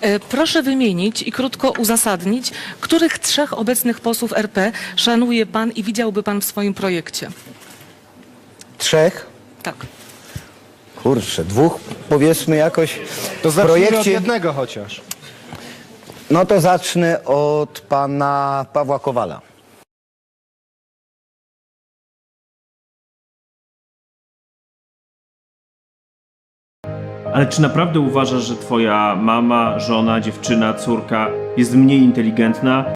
E, Proszę wymienić i krótko uzasadnić, których trzech obecnych posłów RP szanuje pan i widziałby pan w swoim projekcie. Trzech? Tak. Kurczę, dwóch powiedzmy jakoś To w zacznijmy od projekcie. jednego chociaż. No to zacznę od pana Pawła Kowala. Ale czy naprawdę uważasz, że twoja mama, żona, dziewczyna, córka jest mniej inteligentna